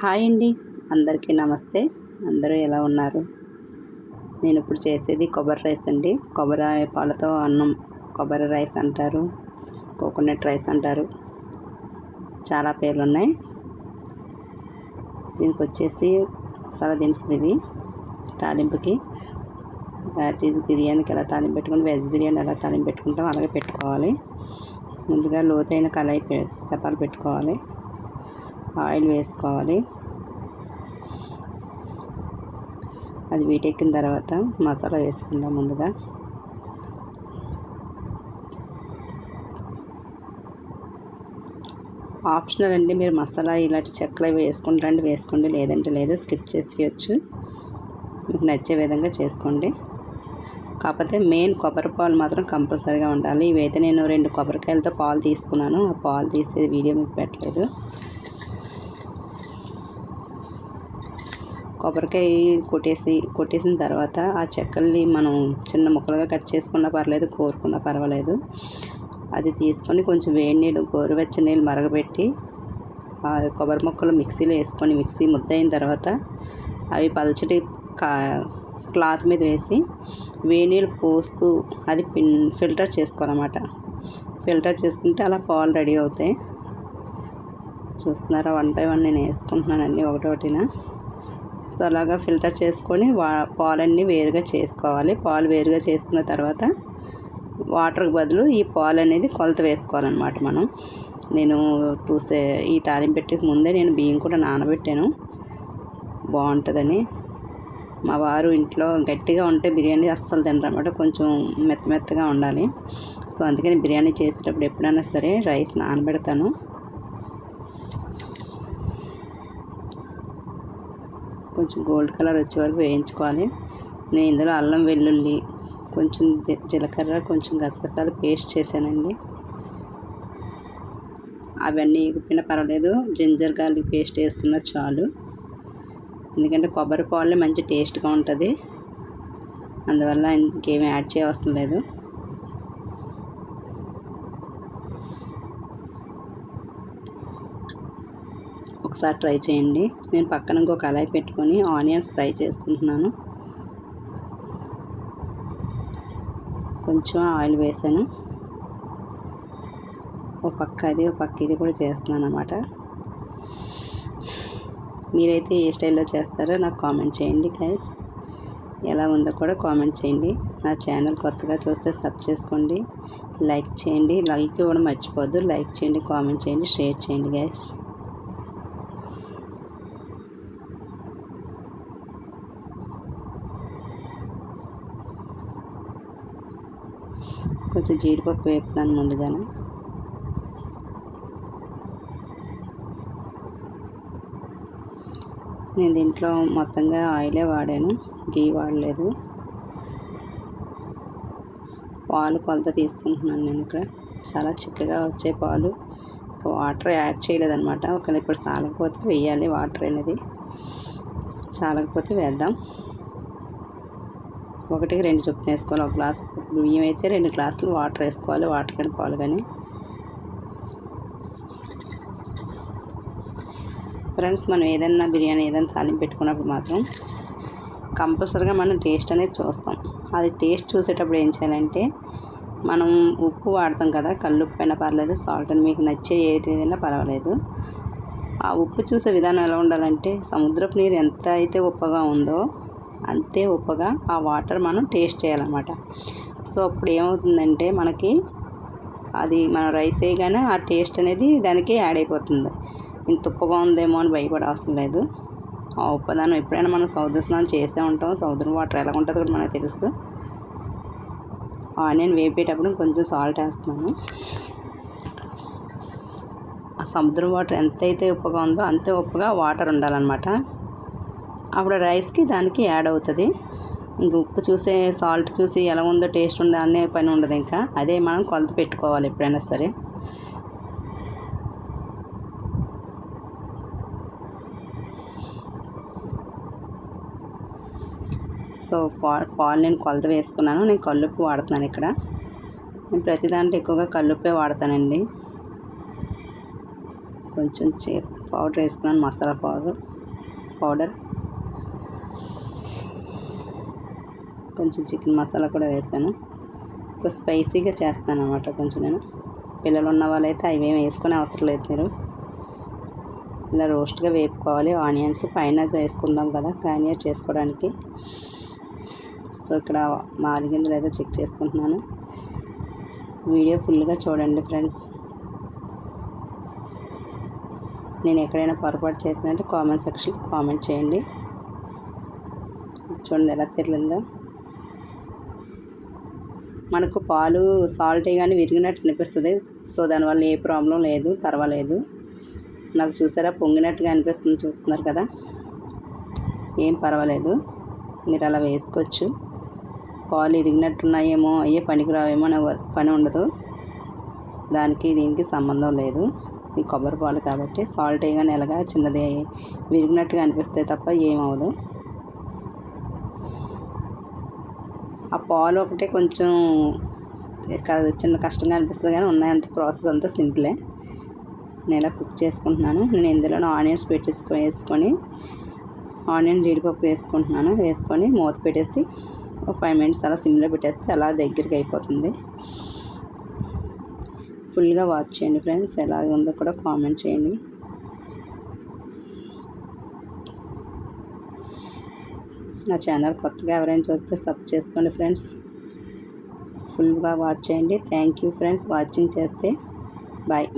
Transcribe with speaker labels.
Speaker 1: Hi అండి. అందరికీ నమస్తే. అందరూ ఎలా ఉన్నారు? నేను ఇప్పుడు చేసేది కొబ్బరి రైస్ అండి. కొబ్బరి పాలతో అన్నం కొబ్బరి రైస్ అంటారు. కోకోనట్ రైస్ అంటారు. చాలా పేర్లు ఉన్నాయి దీనికి వచ్చేసి మసాలా దినుసులు ఇవి. తాలింపుకి బిర్యానీకి ఎలా తాలింపు పెట్టుకుని వెజ్ బిర్యానీ ఎలా తాలింపు పెట్టుకుంటాం అలాగే పెట్టుకోవాలి. ముందుగా లోతైన కళాయి పె పెట్టుకోవాలి. ఆయిల్ వేసుకోవాలి. అది వీటెక్కిన తర్వాత మసాలా వేసుకుందాం ముందుగా. ఆప్షనల్ అండి మీరు మసాలా ఇలాంటి చెక్కలు వేసుకుంటారంటే వేసుకోండి. లేదంటే లేదు స్కిప్ చేసేయచ్చు. మీకు నచ్చే విధంగా చేసుకోండి. కాకపోతే మెయిన్ కొబ్బరి పాలు మాత్రం కంపల్సరీగా ఉండాలి. ఇవైతే నేను రెండు కొబ్బరికాయలతో పాలు తీసుకున్నాను. ఆ పాలు తీసే వీడియో మీకు పెట్టలేదు. కొబ్బరికాయ కొట్టేసి కొట్టేసిన తర్వాత ఆ చెక్కల్ని మనం చిన్న ముక్కలుగా కట్ చేసుకున్నా పర్లేదు కోరుకున్నా పర్వాలేదు. అది తీసుకొని కొంచెం వేడి నీళ్ళు గోరువెచ్చని నీళ్ళు మరగబెట్టి ఆ కొబ్బరి ముక్కలు మిక్సీలో వేసుకొని మిక్సీ ముద్ద అయిన తర్వాత అవి పల్చటి కా క్లాత్ మీద వేసి వేడి నీళ్ళు పోస్తూ అది పిన్ ఫిల్టర్ చేసుకోవాలన్నమాట. ఫిల్టర్ చేసుకుంటే అలా పాలు రెడీ అవుతాయి. చూస్తున్నారా? వన్ బై వన్ నేను వేసుకుంటున్నాను ఒకటి ఒకటొకటిన. సో అలాగా ఫిల్టర్ చేసుకొని వా పాలన్నీ వేరుగా చేసుకోవాలి. పాలు వేరుగా చేసుకున్న తర్వాత వాటర్కి బదులు ఈ పాలు అనేది కొలత వేసుకోవాలన్నమాట మనం. నేను టూ సే ఈ తాలింపు పెట్టే ముందే నేను బియ్యం కూడా నానబెట్టాను. బాగుంటుందని. మా వారు ఇంట్లో గట్టిగా ఉంటే బిర్యానీ అస్సలు తినరన్నమాట. కొంచెం మెత్త మెత్తగా ఉండాలి. సో అందుకని బిర్యానీ చేసేటప్పుడు ఎప్పుడైనా సరే రైస్ నానబెడతాను. కొంచెం గోల్డ్ కలర్ వచ్చే వరకు వేయించుకోవాలి. నేను ఇందులో అల్లం వెల్లుల్లి కొంచెం జీలకర్ర కొంచెం గసగసాలు పేస్ట్ చేశానండి. అవన్నీ ఎగిపోయినా పర్వాలేదు. జింజర్ గార్లిక్ పేస్ట్ వేసుకున్న చాలు. ఎందుకంటే కొబ్బరి పాలు మంచి టేస్ట్గా ఉంటుంది. అందువల్ల ఇంకేమీ యాడ్ చేయవసరం లేదు. ఒకసారి ట్రై చేయండి. నేను పక్కన ఇంకో కళాయి పెట్టుకొని ఆనియన్స్ ఫ్రై చేసుకుంటున్నాను. కొంచెం ఆయిల్ వేసాను. ఒక పక్క అది ఒక పక్క ఇది కూడా చేస్తున్నాను అనమాట మీరైతే ఏ స్టైల్లో చేస్తారో నాకు కామెంట్ చేయండి గైస్. ఎలా ఉందో కూడా కామెంట్ చేయండి. నా ఛానల్ కొత్తగా చూస్తే సబ్ చేసుకోండి. లైక్ చేయండి. లైక్ ఇవ్వడం మర్చిపోద్దు లైక్ చేయండి కామెంట్ చేయండి షేర్ చేయండి గైస్. కొంచెం జీడిపప్పు వేపుతాను ముందుగానే. నేను దీంట్లో మొత్తంగా ఆయిలే వాడాను గీ వాడలేదు. పాలు కొలత తీసుకుంటున్నాను నేను ఇక్కడ. చాలా చిక్కగా వచ్చే పాలు. వాటర్ యాడ్ చేయలేదన్నమాట. ఒకవేళ ఇప్పుడు చాలకపోతే వేయాలి వాటర్ అనేది. చాలకపోతే వేద్దాం. ఒకటికి రెండు చొప్పున వేసుకోవాలి. ఒక గ్లాస్ బియ్యం అయితే రెండు గ్లాసులు వాటర్ వేసుకోవాలి. వాటర్ కానీ పాలు కానీ. ఫ్రెండ్స్ మనం ఏదైనా బిర్యానీ ఏదైనా తాలింపు పెట్టుకున్నప్పుడు మాత్రం కంపల్సరీగా మనం టేస్ట్ అనేది చూస్తాం. అది టేస్ట్ చూసేటప్పుడు ఏం చేయాలంటే మనం ఉప్పు వాడతాం కదా కల్లుప్పు అయినా పర్లేదు సాల్ట్ అని మీకు నచ్చే ఏది ఏదైనా పర్వాలేదు. ఆ ఉప్పు చూసే విధానం ఎలా ఉండాలంటే సముద్రపు నీరు ఎంత అయితే ఉప్పగా ఉందో అంతే ఉప్పగా ఆ వాటర్ మనం టేస్ట్ చేయాలన్నమాట. సో అప్పుడు ఏమవుతుందంటే మనకి అది మన రైస్ వేయగానే ఆ టేస్ట్ అనేది దానికి యాడ్ అయిపోతుంది. ఇంత ఉప్పగా ఉందేమో అని భయపడ అవసరం లేదు. ఆ ఉప్పదానం ఎప్పుడైనా మనం సముద్ర స్నానం చేసే ఉంటాం. సముద్రం వాటర్ ఎలా ఉంటుందో కూడా మనకు తెలుసు. ఆనియన్ వేపేటప్పుడు కొంచెం సాల్ట్ వేస్తున్నాను. ఆ సముద్రం వాటర్ ఎంతైతే ఉప్పగా ఉందో అంతే ఉప్పగా వాటర్ ఉండాలన్నమాట. అప్పుడు రైస్కి దానికి యాడ్ అవుతుంది. ఇంక ఉప్పు చూసే సాల్ట్ చూసి ఎలా ఉందో టేస్ట్ ఉందో అనే పని ఉండదు ఇంకా. అదే మనం కొలత పెట్టుకోవాలి ఎప్పుడైనా సరే. సో పా పాలు నేను కొలత వేసుకున్నాను. నేను కల్లుప్పు వాడుతున్నాను ఇక్కడ. నేను ప్రతి దాంట్లో ఎక్కువగా కల్లుప్పే వాడతానండి. కొంచెం చే పౌడర్ వేసుకున్నాను మసాలా పౌడర్ పౌడర్. కొంచెం చికెన్ మసాలా కూడా వేసాను. ఒక స్పైసీగా చేస్తాను అనమాట కొంచెం నేను. పిల్లలు ఉన్న వాళ్ళైతే అవి ఏమి వేసుకునే అవసరం లేదు మీరు. ఇలా రోస్ట్గా వేపుకోవాలి. ఆనియన్స్ పైన వేసుకుందాం కదా గార్నియర్ చేసుకోవడానికి. సో ఇక్కడ మారిగిందులు అయితే చెక్ చేసుకుంటున్నాను. వీడియో ఫుల్గా చూడండి ఫ్రెండ్స్. నేను ఎక్కడైనా పొరపాటు చేసినట్టు కామెంట్ సెక్షన్లో కామెంట్ చేయండి. చూడండి ఎలా తిరిగిందో. మనకు పాలు సాల్ట్ కానీ విరిగినట్టు అనిపిస్తుంది. సో దానివల్ల ఏ ప్రాబ్లం లేదు పర్వాలేదు. నాకు చూసారా పొంగినట్టుగా అనిపిస్తుంది చూస్తున్నారు కదా. ఏం పర్వాలేదు. మీరు అలా వేసుకోవచ్చు. పాలు ఇరిగినట్టున్నాయేమో అయ్యే పనికిరావేమో అనే పని ఉండదు. దానికి దీనికి సంబంధం లేదు. ఈ కొబ్బరి పాలు కాబట్టి సాల్ట్ వేయగానే ఎలాగా చిన్నది విరిగినట్టుగా అనిపిస్తే తప్ప ఏమవదు ఆ పాలు ఒకటే కొంచెం చిన్న కష్టంగా అనిపిస్తుంది కానీ ఉన్నాయంత ప్రాసెస్ అంతా సింపులే. నేను ఇలా కుక్ చేసుకుంటున్నాను. నేను ఇందులో ఆనియన్స్ పెట్టేసుకొని వేసుకొని ఆనియన్ జీడిపప్పు వేసుకుంటున్నాను. వేసుకొని మూత పెట్టేసి ఒక ఫైవ్ మినిట్స్ అలా సిమ్లో పెట్టేస్తే అలా దగ్గరికి అయిపోతుంది. ఫుల్గా వాచ్ చేయండి ఫ్రెండ్స్. ఎలా ఉందో కూడా కామెంట్ చేయండి. నా ఛానల్ కొత్తగా ఎవరైనా చూస్తే సబ్ చేసుకోండి ఫ్రెండ్స్. ఫుల్గా వాచ్ చేయండి. Thank you friends. వాచింగ్ చేస్తే బాయ్.